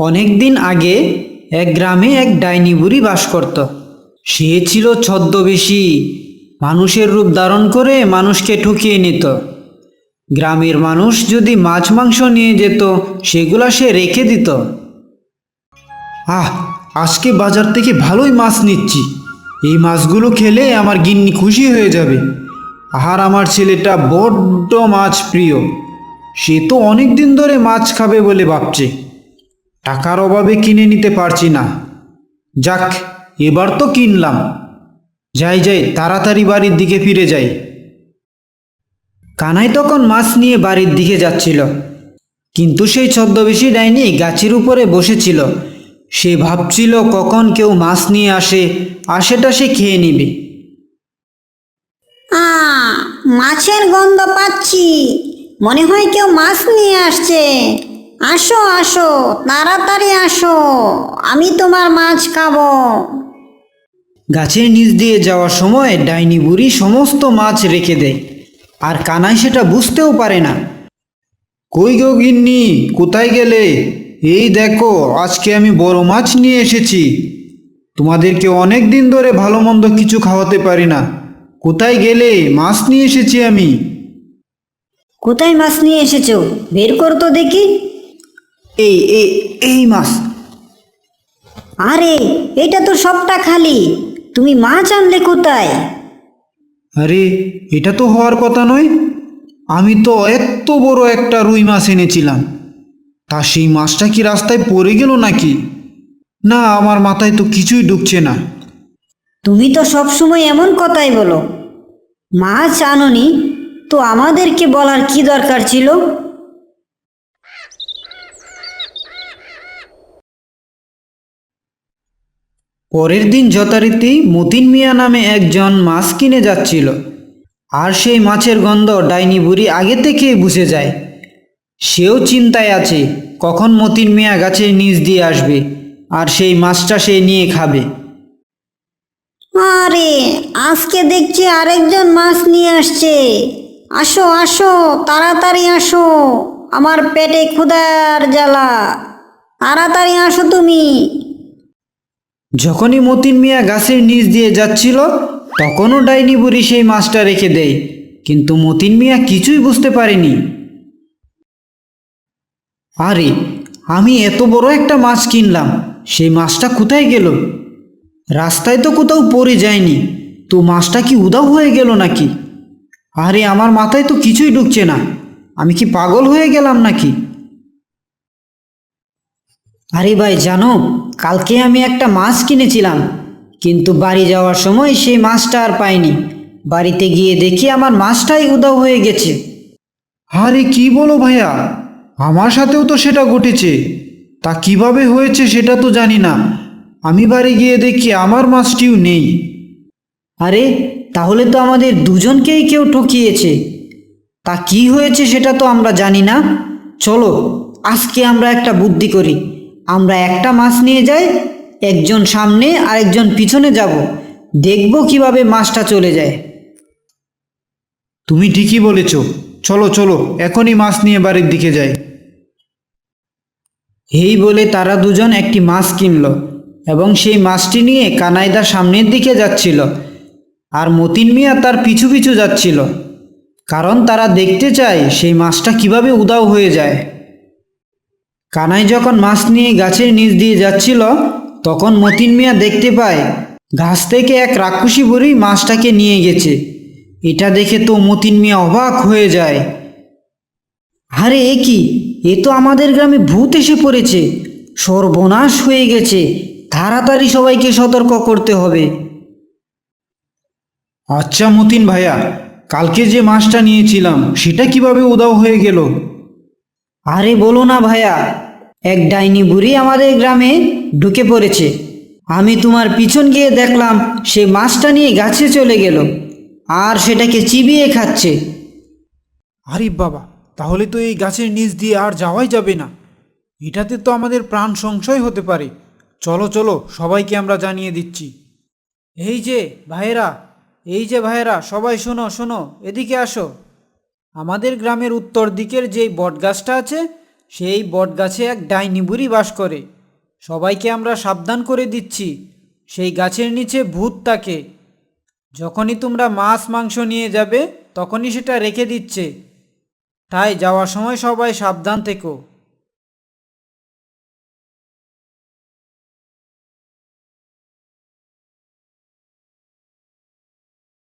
অনেক দিন আগে এক গ্রামে এক ডাইনি বুড়ি বাস করত। সে ছিল ছদ্মবেশী। মানুষের রূপ ধারণ করে মানুষকে ঠকিয়ে নিত। গ্রামের মানুষ যদি মাছ মাংস নিয়ে যেত, সেগুলা সে রেখে দিত। আহ, আজকে বাজার থেকে ভালোই মাছ নিচ্ছি। এই মাছগুলো খেলে আমার গিন্নি খুশি হয়ে যাবে। আর আমার ছেলেটা বড্ড মাছ প্রিয়। সে তো অনেক দিন ধরে মাছ খাবে বলে ভাবছে। টাকার অভাবে কিনে নিতে পারছি না। যাক, এবার তো কিনলাম। যাই যাই, তাড়াতাড়ি বাড়ির দিকে ফিরে যাই। কানাই তখন মাছ নিয়ে বাড়ির দিকে যাচ্ছিল। কিন্তু সেই ছদ্মবেশী ডাইনি গাছের উপরে বসেছিল। সে ভাবছিল, কখন কেউ মাছ নিয়ে আসে, আর সেটা সে খেয়ে নিবে। মাছের গন্ধ পাচ্ছি। মনে হয় কেউ মাছ নিয়ে আসছে। আসো আসো তাড়াতাড়ি আসো আমি তোমার মাছ খাব। গাছের নিচ দিয়ে যাওয়ার সময় ডাইনি বুড়ি সমস্ত মাছ রেখে দেয় আর কানাই সেটা বুঝতেও পারে না। কই গো গিন্নি কোথায় গেলে? এই দেখো আজকে আমি বড় মাছ নিয়ে এসেছি। তোমাদেরকে অনেক দিন ধরে ভালো মন্দ কিছু খাওয়াতে পারি না। কোথায় গেলে? মাছ নিয়ে এসেছি আমি। কোথায় মাছ নিয়ে এসেছ? বের কর তো দেখি। এই এই এই মাছ। আরে এটা তো সবটা খালি। তুমি মাছ আনলে কোথায়? আরে এটা তো হওয়ার কথা নয়। আমি তো এত বড় একটা রুই মাছ এনেছিলাম। তা সেই মাছটা কি রাস্তায় পড়ে গেল নাকি? না আমার মাথায় তো কিছুই ঢুকছে না। তুমি তো সবসময় এমন কথাই বলো। মাছ আননি তো আমাদেরকে বলার কি দরকার ছিল? পরের দিন যথারীতি মতিন মিয়া নামে একজন মাছ কিনে যাচ্ছিল। আর সেই মাছের গন্ধ ডাইনি বুড়ি আগে থেকেই বুঝে যায়। সেও চিন্তায় আছে, কখন মতিন মিয়া গাছের নিচ দিয়ে আসবে, আর সেই মাছটা সে নিয়ে খাবে। আরে আজকে দেখছি আরেকজন মাছ নিয়ে আসছে। আসো আসো, তাড়াতাড়ি আসো, আমার পেটে ক্ষুধার জ্বালা। তাড়াতাড়ি আসো তুমি। যখনই মতিন মিয়া গাছের নিচ দিয়ে যাচ্ছিল, তখনও ডাইনি বুড়ি সেই মাছটা রেখে দেয়। কিন্তু মতিন মিয়া কিছুই বুঝতে পারেনি। আরে, আমি এত বড় একটা মাছ কিনলাম, সেই মাছটা কোথায় গেল? রাস্তায় তো কোথাও পড়ে যায়নি, তো মাছটা কি উদাও হয়ে গেল নাকি? আরে, আমার মাথায় তো কিছুই ঢুকছে না, আমি কি পাগল হয়ে গেলাম নাকি? আরে ভাই জানো কালকে আমি একটা মাছ কিনেছিলাম কিন্তু বাড়ি যাওয়ার সময় সেই মাছটা আর পাইনি। বাড়িতে গিয়ে দেখি আমার মাছটাই উদাও হয়ে গেছে। আরে কি বলো ভাইয়া আমার সাথেও তো সেটা ঘটেছে। তা কীভাবে হয়েছে সেটা তো জানি না। আমি বাড়ি গিয়ে দেখি আমার মাছটিও নেই। আরে তাহলে তো আমাদের দুজনকেই কেউ ঠকিয়েছে। তা কি হয়েছে সেটা তো আমরা জানি না। চলো আজকে আমরা একটা বুদ্ধি করি। আমরা একটা মাছ নিয়ে যাই একজন সামনে আর একজন পিছনে যাব। দেখব কীভাবে মাছটা চলে যায়। তুমি ঠিকই বলেছ। চলো চলো এখনই মাছ নিয়ে বাড়ির দিকে যাই। এই বলে তারা দুজন একটি মাছ কিনল এবং সেই মাছটি নিয়ে কানাইদা সামনের দিকে যাচ্ছিল আর মতিন মিয়া তার পিছু পিছু যাচ্ছিল। কারণ তারা দেখতে চায় সেই মাছটা কীভাবে উদাও হয়ে যায়। কানাই যখন মাছ নিয়ে গাছের নিচ দিয়ে যাচ্ছিল, তখন মতিন মিয়া দেখতে পায় ঘাস থেকে এক রাক্ষসী বুড়ি মাছটাকে নিয়ে গেছে। এটা দেখে তো মতিন মিয়া অবাক হয়ে যায়। আরে, এ কি? এ তো আমাদের গ্রামে ভূত এসে পড়েছে। সর্বনাশ হয়ে গেছে। তাড়াতাড়ি সবাইকে সতর্ক করতে হবে। আচ্ছা মতিন ভাইয়া, কালকে যে মাছটা নিয়েছিলাম, সেটা কীভাবে উদাও হয়ে গেল? আরে বলো না ভাইয়া, এক ডাইনি বুড়ি আমাদের গ্রামে ঢুকে পড়েছে। আমি তোমার পিছন গিয়ে দেখলাম সে মাছটা নিয়ে গাছে চলে গেল, আর সেটাকে চিবিয়ে খাচ্ছে। আরে বাবা, তাহলে তো এই গাছের নিচ দিয়ে আর যাওয়াই যাবে না। এটাতে তো আমাদের প্রাণ সংশয় হতে পারে। চলো চলো, সবাইকে আমরা জানিয়ে দিচ্ছি। এই যে, ভাইয়েরা, এই যে ভাইয়েরা, সবাই শোনো শোনো, এদিকে আসো। আমাদের গ্রামের উত্তর দিকের যেই বটগাছটা আছে, সেই বটগাছে এক ডাইনি বুড়ি বাস করে। সবাইকে আমরা সাবধান করে দিচ্ছি, সেই গাছের নিচে ভূত থাকে যখনই তোমরা মাছ, মাংস নিয়ে যাবে, তখনই সেটা রেখে দিচ্ছে। তাই যাওয়ার সময় সবাই সাবধান থেকো।